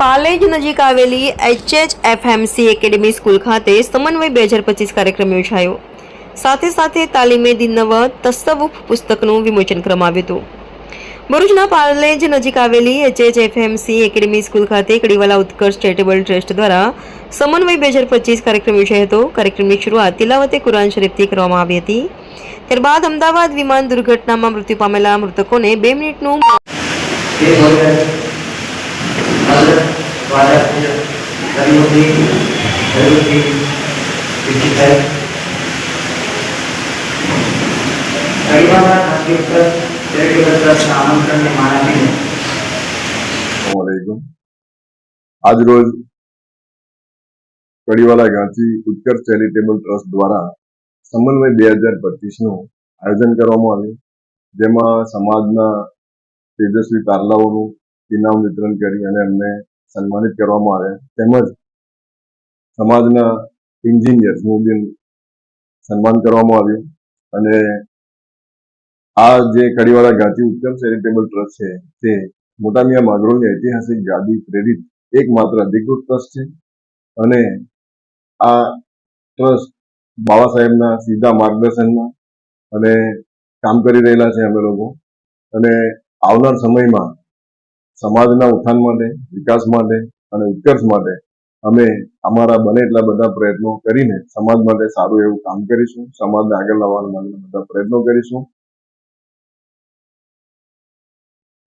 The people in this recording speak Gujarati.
પાલેજ નજીક આવેલી એચએચ એફએમસી એકેડેમી સ્કૂલ ખાતે સમન્વય બે હજાર પચીસ કાર્યક્રમ યોજાયો. સાથે સાથે તાલીમે દિનવ તસ્સવુફ પુસ્તકનું વિમોચન કરવામાં આવ્યું હતું. ભરૂચના પાલેજ નજીક આવેલી એચએચ એફએમસી એકેડેમી સ્કૂલ ખાતે કડીવાલા ઉત્કર્ષ ચેરિટેબલ ટ્રસ્ટ દ્વારા સમન્વય બે હજાર પચીસ કાર્યક્રમ યોજાયો હતો. કાર્યક્રમની શરૂઆત તિલાવતે કુરાન શરીફથી કરવામાં આવી હતી. ત્યારબાદ અમદાવાદ વિમાન દુર્ઘટનામાં મૃત્યુ પામેલા મૃતકોને બે મિનિટનું દ્વારકાથી કરિયોથી આજરોજ કડીવાલા ગાંધી ઉત્કર્ષ ચેરિટેબલ ટ્રસ્ટ દ્વારા સમન્વય બે હજાર પચીસનું આયોજન કરવામાં આવ્યું જેમાં સમાજના તેજસ્વી તારલાઓનું ઇનામ વિતરણ કરી અને એમને સન્માનિત કરવામાં આવ્યા તેમજ સમાજના એન્જિનિયર્સનું બી સન્માન કરવામાં આવ્યું. અને આ જે કડીવાળા ગાંધી ઉત્તમ ચેરિટેબલ ટ્રસ્ટ છે, તે મોટા મિયા ઐતિહાસિક ગાદી પ્રેરિત એકમાત્ર અધિકૃત ટ્રસ્ટ છે. અને આ ટ્રસ્ટ બાબા સાહેબના સીધા માર્ગદર્શનમાં અને કામ કરી રહેલા છે અમે લોકો. અને આવનાર સમયમાં સમાજના ઉત્થાન માટે, વિકાસ માટે અને ઉત્કર્ષ માટે અમે અમારા બને એટલા બધા પ્રયત્નો કરીને સમાજ માટે સારું એવું કામ કરીશું. સમાજને આગળ લાવવાના બધા પ્રયત્નો કરીશું.